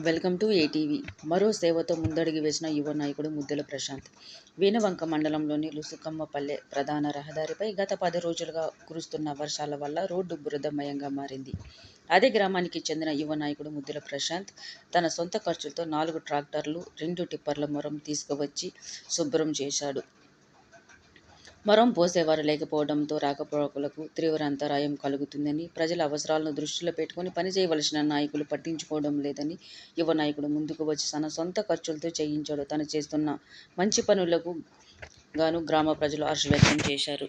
Welcome to ATV. మరో సేవతో ముందడుగు వేసిన యువ నాయకుడు ముద్దల ప్రశాంత్. వీణవంక మండలంలోని లుసుకమ్మపల్లె ప్రధాన రహదారిపై గత పది రోజులుగా కురుస్తున్న వర్షాల వల్ల రోడ్డు బురదమయంగా మారింది. అదే గ్రామానికి చెందిన యువ నాయకుడు ముద్దుల ప్రశాంత్ తన సొంత ఖర్చులతో నాలుగు ట్రాక్టర్లు రెండు టిప్పర్ల మొరం తీసుకువచ్చి శుభ్రం చేశాడు. మరం పోసేవారు లేకపోవడంతో రాకపోకలకు తీవ్ర అంతరాయం కలుగుతుందని ప్రజల అవసరాలను దృష్టిలో పెట్టుకుని పనిచేయవలసిన నాయకులు పట్టించుకోవడం లేదని యువ నాయకుడు ముందుకు వచ్చి తన సొంత ఖర్చులతో చేయించాడు. తను చేస్తున్న మంచి పనులకు గాను గ్రామ ప్రజలు హర్ష వ్యక్తం చేశారు.